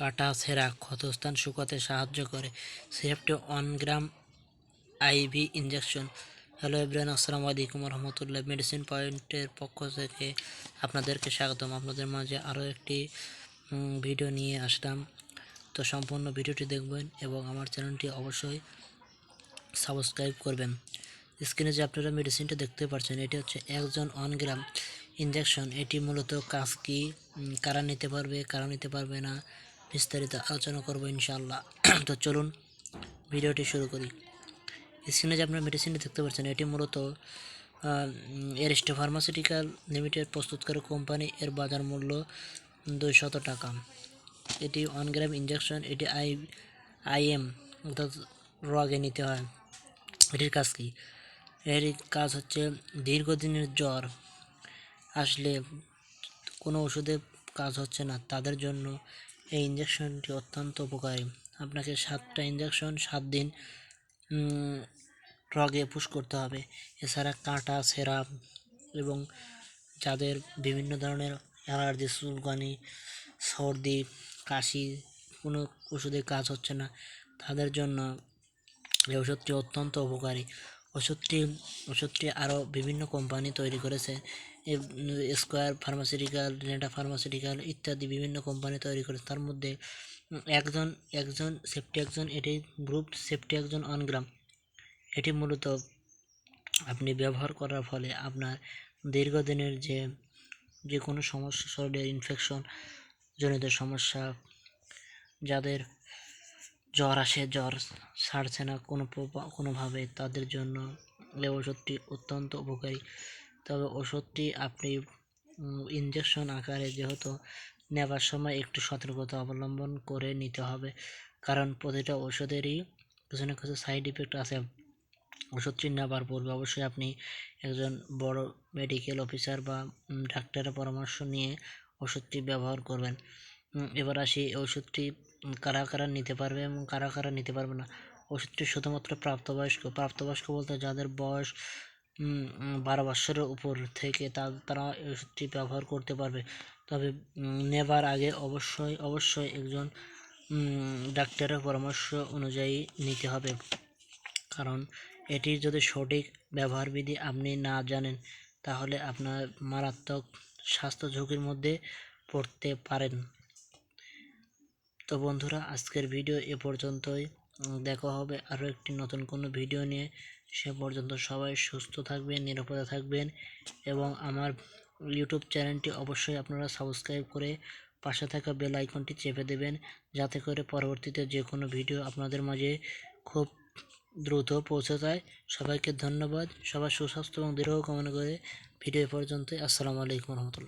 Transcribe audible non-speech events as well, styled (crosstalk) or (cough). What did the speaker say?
কাটা ছেঁড়া ক্ষতস্থান শুকাতে সাহায্য করে। সিরাপটি one gram IV injection hello everyone আসসালামু আলাইকুম রহমতুল্লাহ মেডিসিন পয়েন্টের পক্ষ থেকে আপনাদেরকে স্বাগতম। আপনাদের মাঝে আরও একটি ভিডিও নিয়ে আসলাম। তো সম্পূর্ণ ভিডিওটি দেখবেন এবং আমার চ্যানেলটি অবশ্যই সাবস্ক্রাইব করবেন। স্ক্রিনে যে আপনারা মেডিসিনটা দেখতে পাচ্ছেন, এটি হচ্ছে একজন ওয়ান গ্রাম ইঞ্জেকশন এটি মূলত কাজ কি? কারা নিতে পারবে, কারা নিতে পারবে না? বিস্তারিত আলোচনা করব ইনশাআল্লাহ। (clears throat) তো চলুন ভিডিওটি শুরু করি। স্ক্রিনে যে আপনার মেডিসিনটি দেখতে পাচ্ছেন, এটি মূলত এরিস্টো ফার্মাসিউটিক্যাল লিমিটেড প্রস্তুতকারী কোম্পানি। এর বাজার মূল্য দুইশত টাকা। এটি ওয়ান গ্রাম ইঞ্জেকশন এটি আই আইএম অর্থাৎ রগে নিতে হয়। এটির কাজ কি? এর কাজ হচ্ছে দীর্ঘদিনের জ্বর আসলে কোনো ওষুধে কাজ হচ্ছে না। তাদের জন্য এই ইঞ্জেকশনটি অত্যন্ত উপকারী। আপনাকে সাতটা ইঞ্জেকশন সাত দিন রগে পুশ করতে হবে। এছাড়া কাঁটা ছেঁড়া এবং যাদের বিভিন্ন ধরনের অ্যালার্জি চুলকানি, সর্দি, কাশি, কোনো ওষুধে কাজ হচ্ছে না, তাদের জন্য এই ওষুধটি অত্যন্ত উপকারী। ওষুধটি ওষুধটি আরও বিভিন্ন কোম্পানি তৈরি করেছে। স্কোয়ার ফার্মাসিউটিক্যাল নেটা ফার্মাসিউটিক্যাল ইত্যাদি বিভিন্ন কোম্পানি তৈরি করেছে তার মধ্যে একজন একজন সেফটি একজন, এটি গ্রুপ সেফটি একজন অনগ্রাম এটি মূলত আপনি ব্যবহার করার ফলে আপনার দীর্ঘদিনের যে যে কোনো সমস্যা, শরীরের ইনফেকশন জনিত সমস্যা, যাদের জ্বর আসে, জ্বর ছাড়ছে না কোনো কোনোভাবে, তাদের জন্য এই ওষুধটি অত্যন্ত উপকারী। তবে ওষুধটি আপনি ইঞ্জেকশন আকারে যেহেতু নেবার সময় একটু সতর্কতা অবলম্বন করে নিতে হবে। কারণ প্রতিটা ওষুধেরই কিছু না কিছু সাইড ইফেক্ট আছে। ওষুধটি নেবার পূর্বে অবশ্যই আপনি একজন বড় মেডিকেল অফিসার বা ডাক্তারের পরামর্শ নিয়ে ওষুধটি ব্যবহার করবেন। এবার আসি ওষুধটি কারা কারা নিতে পারবে এবং কারা কারা নিতে পারবে না। ওষুধটি শুধুমাত্র প্রাপ্তবয়স্ক প্রাপ্তবয়স্ক বলতে যাদের বয়স বারো বৎসরের উপর থেকে তা, তারা ওষুধটি ব্যবহার করতে পারবে। তবে নেবার আগে অবশ্যই অবশ্যই একজন ডাক্তারের পরামর্শ অনুযায়ী নিতে হবে। কারণ, এটির যদি সঠিক ব্যবহারবিধি আপনি না জানেন, তাহলে আপনার মারাত্মক স্বাস্থ্য ঝুঁকির মধ্যে পড়তে পারেন। তো বন্ধুরা, আজকের ভিডিও এ পর্যন্তই। দেখা হবে আরও একটি নতুন কোনো ভিডিও নিয়ে। সে পর্যন্ত সবাই সুস্থ থাকবেন, নিরাপদে থাকবেন এবং আমার ইউটিউব চ্যানেলটি অবশ্যই আপনারা সাবস্ক্রাইব করে পাশে থাকা বেল আইকনটি চেপে দেবেন যাতে করে পরবর্তীতে যে কোনো ভিডিও আপনাদের মাঝে খুব দ্রুত পৌঁছে যায়। সবাইকে ধন্যবাদ। সবার সুস্বাস্থ্য এবং দীর্ঘ কামনা করে ভিডিও পর্যন্ত আসসালামু আলাইকুম রহমতুল্লাহ।